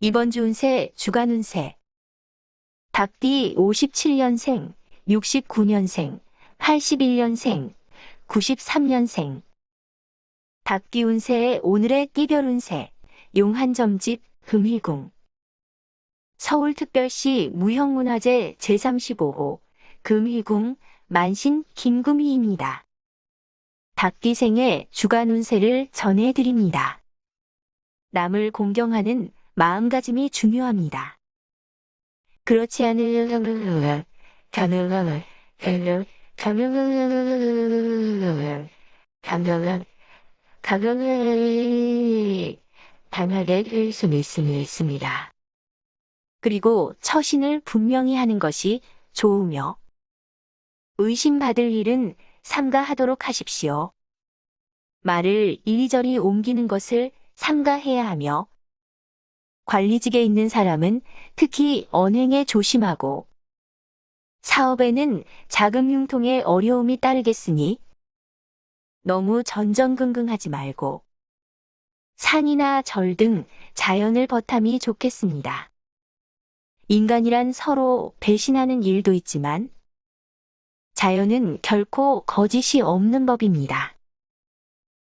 이번 주 운세 주간 운세 닭띠 57년생, 69년생, 81년생, 93년생 닭띠 운세의 오늘의 띠별 운세 용한점집 금희궁 서울특별시 무형문화재 제35호 금희궁 만신 김금희입니다. 닭띠생의 주간 운세를 전해드립니다. 남을 공경하는 마음가짐이 중요합니다. 그렇지 않으면. 그리고 처신을 분명히 하는 것이 좋으며 의심받을 일은 삼가하도록 하십시오. 말을 이리저리 옮기는 것을 삼가해야 하며 관리직에 있는 사람은 특히 언행에 조심하고 사업에는 자금 융통에 어려움이 따르겠으니 너무 전전긍긍하지 말고 산이나 절 등 자연을 버탐이 좋겠습니다. 인간이란 서로 배신하는 일도 있지만 자연은 결코 거짓이 없는 법입니다.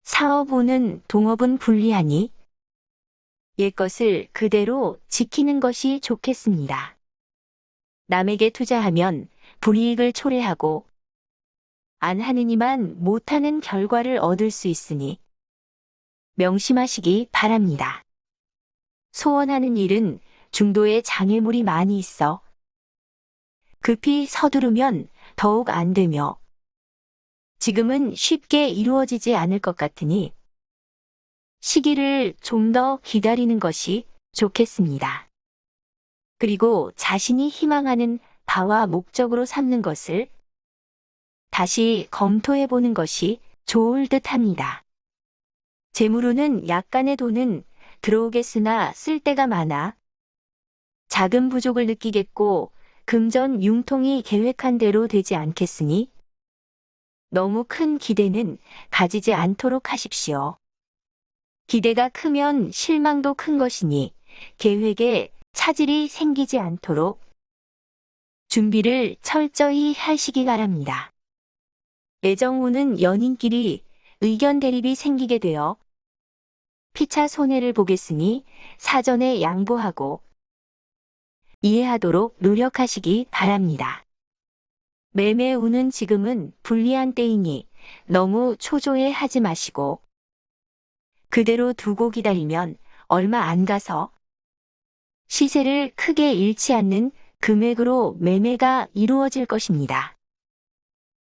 사업운은 동업은 불리하니 옛것을 그대로 지키는 것이 좋겠습니다. 남에게 투자하면 불이익을 초래하고 안 하느니만 못하는 결과를 얻을 수 있으니 명심하시기 바랍니다. 소원하는 일은 중도에 장애물이 많이 있어 급히 서두르면 더욱 안 되며 지금은 쉽게 이루어지지 않을 것 같으니 시기를 좀 더 기다리는 것이 좋겠습니다. 그리고 자신이 희망하는 바와 목적으로 삼는 것을 다시 검토해 보는 것이 좋을 듯 합니다. 재물로는 약간의 돈은 들어오겠으나 쓸 데가 많아 자금 부족을 느끼겠고 금전 융통이 계획한 대로 되지 않겠으니 너무 큰 기대는 가지지 않도록 하십시오. 기대가 크면 실망도 큰 것이니 계획에 차질이 생기지 않도록 준비를 철저히 하시기 바랍니다. 애정우는 연인끼리 의견 대립이 생기게 되어 피차 손해를 보겠으니 사전에 양보하고 이해하도록 노력하시기 바랍니다. 매매운은 지금은 불리한 때이니 너무 초조해 하지 마시고 그대로 두고 기다리면 얼마 안 가서 시세를 크게 잃지 않는 금액으로 매매가 이루어질 것입니다.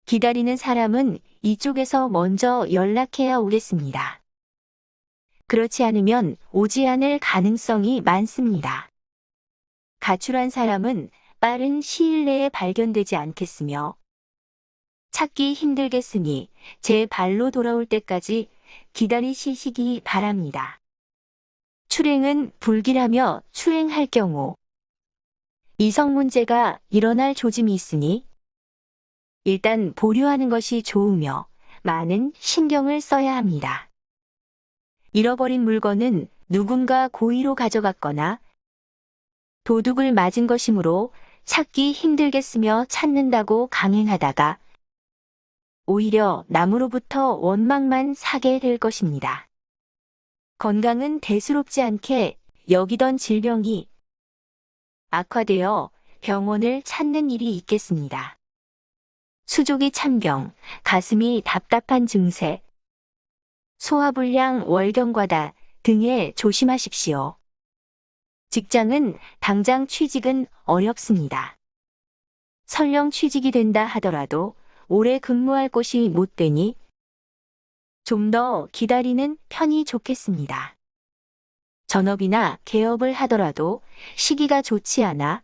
기다리는 사람은 이쪽에서 먼저 연락해야 오겠습니다. 그렇지 않으면 오지 않을 가능성이 많습니다. 가출한 사람은 빠른 시일 내에 발견되지 않겠으며 찾기 힘들겠으니 제 발로 돌아올 때까지 기다리시기 바랍니다. 출행은 불길하며 출행할 경우 이성 문제가 일어날 조짐이 있으니 일단 보류하는 것이 좋으며 많은 신경을 써야 합니다. 잃어버린 물건은 누군가 고의로 가져갔거나 도둑을 맞은 것이므로 찾기 힘들겠으며 찾는다고 강행하다가 오히려 남으로부터 원망만 사게 될 것입니다. 건강은 대수롭지 않게 여기던 질병이 악화되어 병원을 찾는 일이 있겠습니다. 수족이 참병, 가슴이 답답한 증세, 소화불량 월경과다 등에 조심하십시오. 직장은 당장 취직은 어렵습니다. 설령 취직이 된다 하더라도 오래 근무할 곳이 못 되니 좀 더 기다리는 편이 좋겠습니다. 전업이나 개업을 하더라도 시기가 좋지 않아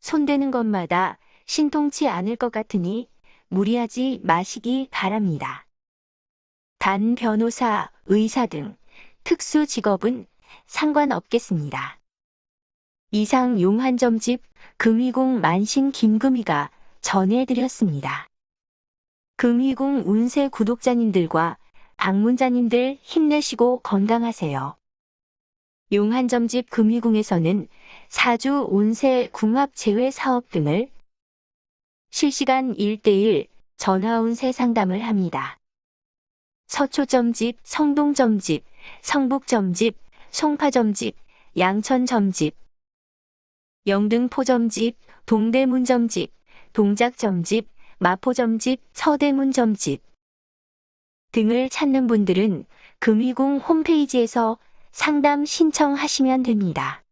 손대는 것마다 신통치 않을 것 같으니 무리하지 마시기 바랍니다. 단 변호사, 의사 등 특수 직업은 상관없겠습니다. 이상 용한점집 금희궁 만신 김금희가 전해드렸습니다. 금희궁 운세 구독자님들과 방문자님들 힘내시고 건강하세요. 용한점집 금희궁에서는 사주 운세 궁합 제외 사업 등을 실시간 1대1 전화 운세 상담을 합니다. 서초점집, 성동점집, 성북점집, 송파점집, 양천점집, 영등포점집, 동대문점집, 동작점집, 마포점집, 서대문점집 등을 찾는 분들은 금희궁 홈페이지에서 상담 신청하시면 됩니다.